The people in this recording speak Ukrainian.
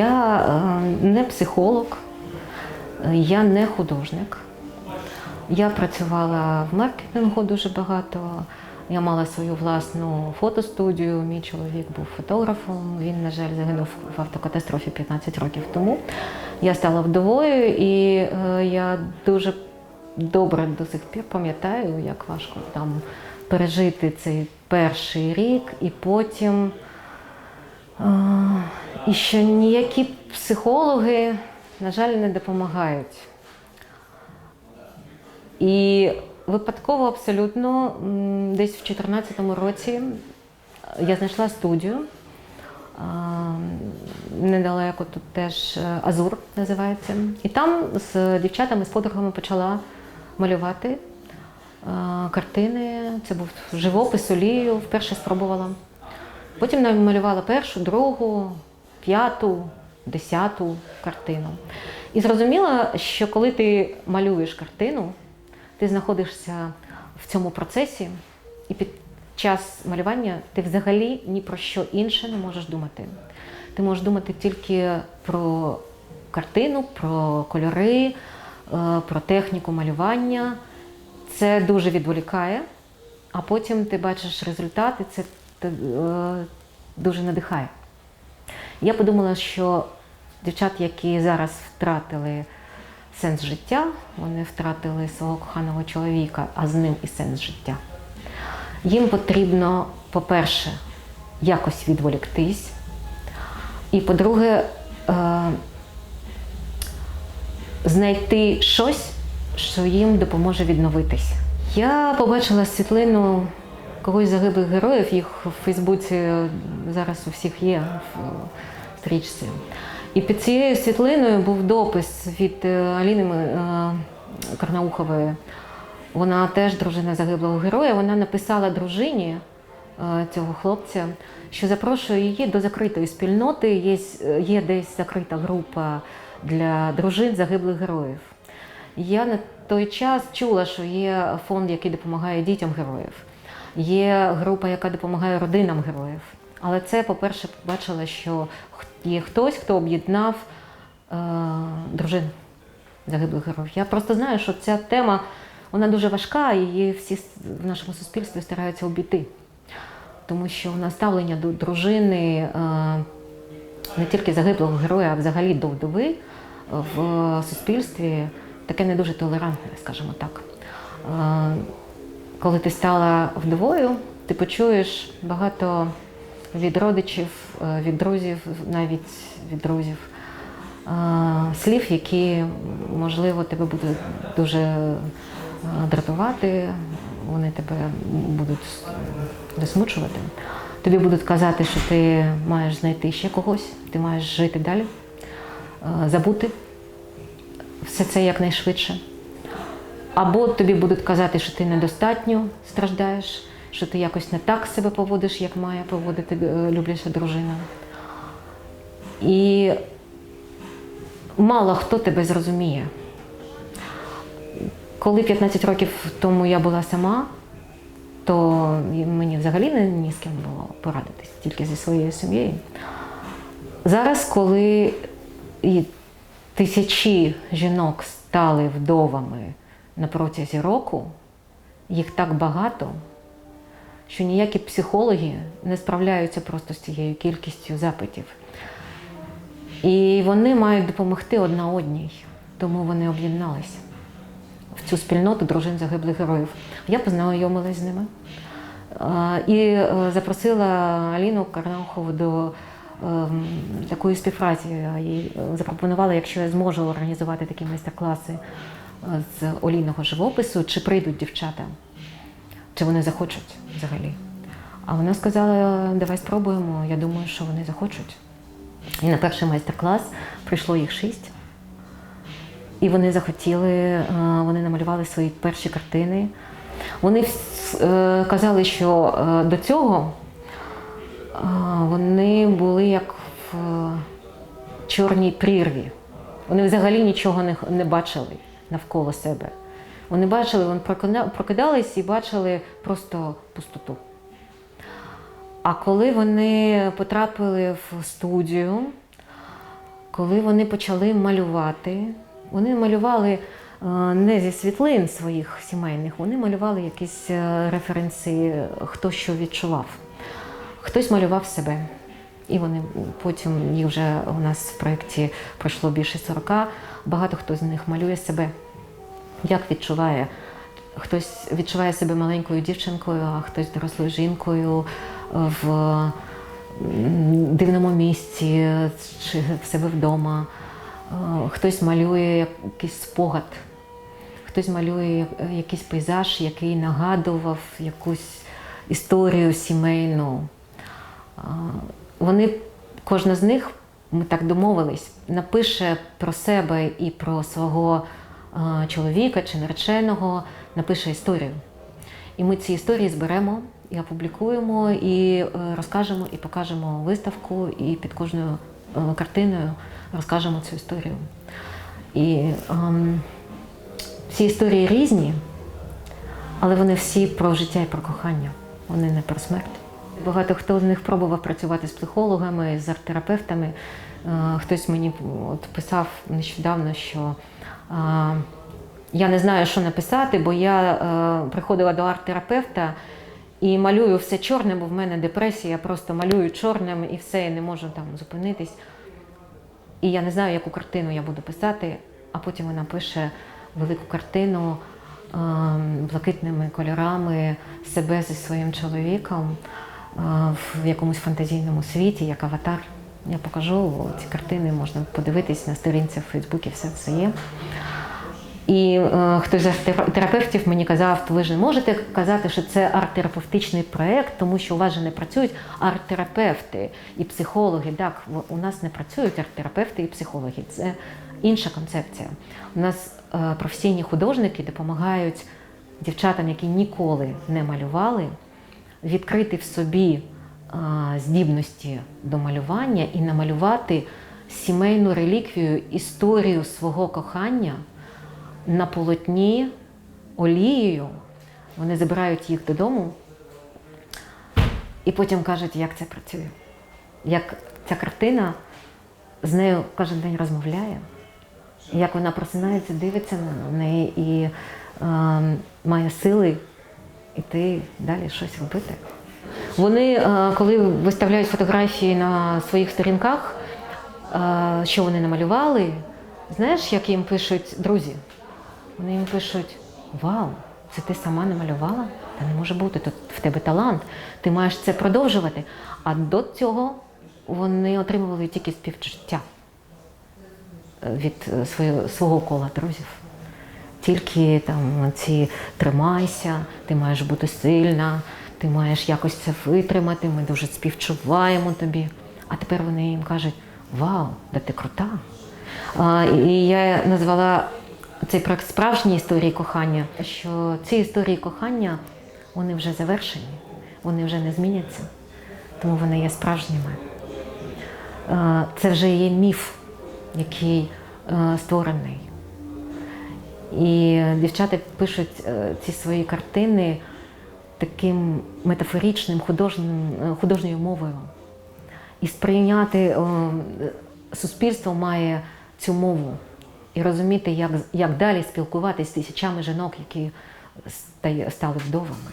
Я е, не психолог, я не художник. Я працювала в маркетингу дуже багато. Я мала свою власну фотостудію. Мій чоловік був фотографом. Він, на жаль, загинув в автокатастрофі 15 років тому. Я стала вдовою, і е, я дуже добре до сих пір пам'ятаю, як важко там пережити цей перший рік, і потім. І що ніякі психологи, на жаль, не допомагають. І випадково абсолютно десь в 2014 році я знайшла студію. Недалеко тут теж е, Азур називається. І там з дівчатами, з подругами почала малювати картини. Це був живопис олією, вперше спробувала. Потім намалювала першу, другу, п'яту, десяту картину. І зрозуміла, що коли ти малюєш картину, ти знаходишся в цьому процесі, і під час малювання ти взагалі ні про що інше не можеш думати. Ти можеш думати тільки про картину, про кольори, е, про техніку малювання. Це дуже відволікає, а потім ти бачиш результат, і це дуже надихає. Я подумала, що дівчат, які зараз втратили сенс життя, вони втратили свого коханого чоловіка, а з ним і сенс життя. Їм потрібно, по-перше, якось відволіктись. І по-друге, е, знайти щось, що їм допоможе відновитись. Я побачила світлину когось загиблих героїв, їх в Фейсбуці зараз у всіх є в стрічці. І під цією світлиною був допис від е, Аліни е, Карнаухової. Вона теж дружина загиблого героя. Вона написала дружині е, цього хлопця, що запрошує її до закритої спільноти. Є, є десь закрита група для дружин загиблих героїв. Я на той час чула, що є фонд, який допомагає дітям героїв, є група, яка допомагає родинам героїв. Але це, по-перше, побачила, що є хтось, хто об'єднав е, дружин загиблих героїв. Я просто знаю, що ця тема вона дуже важка, і її всі в нашому суспільстві стараються обійти. Тому що у нас ставлення до дружини е, не тільки загиблого героя, а взагалі до вдови в суспільстві таке не дуже толерантне, скажімо так. Е, коли ти стала вдовою, ти почуєш багато від родичів, е, від друзів, навіть від друзів, е, слів, які, можливо, тебе будуть дуже е, дратувати, вони тебе будуть засмучувати. Тобі будуть казати, що ти маєш знайти ще когось, ти маєш жити далі, забути все це якнайшвидше. Або тобі будуть казати, що ти недостатньо страждаєш, що ти якось не так себе поводиш, як має поводити е, любляча дружина. І мало хто тебе зрозуміє. Коли 15 років тому я була сама, то мені взагалі не ні з ким було порадитись, тільки зі своєю сім'єю. Зараз, коли тисячі жінок стали вдовами на протязі року, їх так багато, що ніякі психологи не справляються просто з цією кількістю запитів. І вони мають допомогти одна одній, тому вони об'єдналися в цю спільноту дружин загиблих героїв. Я познайомилася з ними е, і е, запросила Аліну Карнаухову до ем, такої співпраці. Їй запропонувала, якщо я зможу організувати такі майстер-класи е, з олійного живопису, чи прийдуть дівчата, чи вони захочуть взагалі. А вона сказала, давай спробуємо, я думаю, що вони захочуть. І на перший майстер-клас прийшло їх шість. І вони захотіли, е, вони намалювали свої перші картини. Вони е, казали, що е, до цього е, вони були як в е, чорній прірві. Вони взагалі нічого не бачили навколо себе. Вони бачили, вони прокидались і бачили просто пустоту. А коли вони потрапили в студію, коли вони почали малювати, вони малювали е, не зі світлин своїх сімейних, вони малювали якісь е, референси, хто що відчував. Хтось малював себе. І вони потім їх вже у нас в проєкті пройшло більше 40. Багато хто з них малює себе, як відчуває. Хтось відчуває себе маленькою дівчинкою, а хтось дорослою жінкою в дивному місці чи в себе вдома. Е, Хтось малює якийсь спогад, хтось малює е, якийсь пейзаж, який нагадував якусь історію сімейну. Вони, кожна з них, ми так домовились, напише про себе і про свого а, чоловіка чи нареченого, напише історію. І ми ці історії зберемо і опублікуємо, і е, розкажемо, і покажемо виставку, і під кожною е, картиною розкажемо цю історію. І ем, всі історії різні, але вони всі про життя і про кохання. Вони не про смерть. Багато хто з них пробував працювати з психологами, з арт-терапевтами. Е, Хтось мені от писав нещодавно, що я не знаю, що написати, бо я е, приходила до арт-терапевта і малюю все чорним, бо в мене депресія, я просто малюю чорним і все, я не можу там зупинитись. І я не знаю, яку картину я буду писати, а потім вона пише велику картину ем, блакитними кольорами себе зі своїм чоловіком в якомусь фантазійному світі, як аватар. Я покажу ці картини, можна подивитись на сторінці в Фейсбуці, все це є. І е, хтось з арт-терапевтів мені казав, ви ж не можете казати, що це арт-терапевтичний проєкт, тому що у вас же не працюють арт-терапевти і психологи. Так, у нас не працюють арт-терапевти і психологи. Це інша концепція. У нас е, професійні художники допомагають дівчатам, які ніколи не малювали, відкрити в собі здібності до малювання і намалювати сімейну реліквію, історію свого кохання на полотні олією. Вони забирають їх додому і потім кажуть, як це працює. Як ця картина з нею кожен день розмовляє, як вона просинається, дивиться на неї і е, має сили йти далі щось робити. Вони, е, коли виставляють фотографії на своїх сторінках, е, що вони намалювали, знаєш, як їм пишуть друзі? Вони їм пишуть: Вау, це ти сама намалювала? Та не може бути, тут в тебе талант, ти маєш це продовжувати. А до цього вони отримували тільки співчуття е, від свого кола друзів. Тільки там ці тримайся, ти маєш бути сильна, ти маєш якось це витримати, ми дуже співчуваємо тобі. А тепер вони їм кажуть: Вау, да ти крута! А, і я назвала цей проект справжні історії кохання, що ці історії кохання вони вже завершені, вони вже не зміняться, тому вони є справжніми. Це вже є міф, який е, створений. І дівчата пишуть е, ці свої картини таким метафорічним, художнім, е, художньою мовою. І сприйняти е, суспільство має цю мову і розуміти, як, як далі спілкуватися з тисячами жінок, які стали вдовами.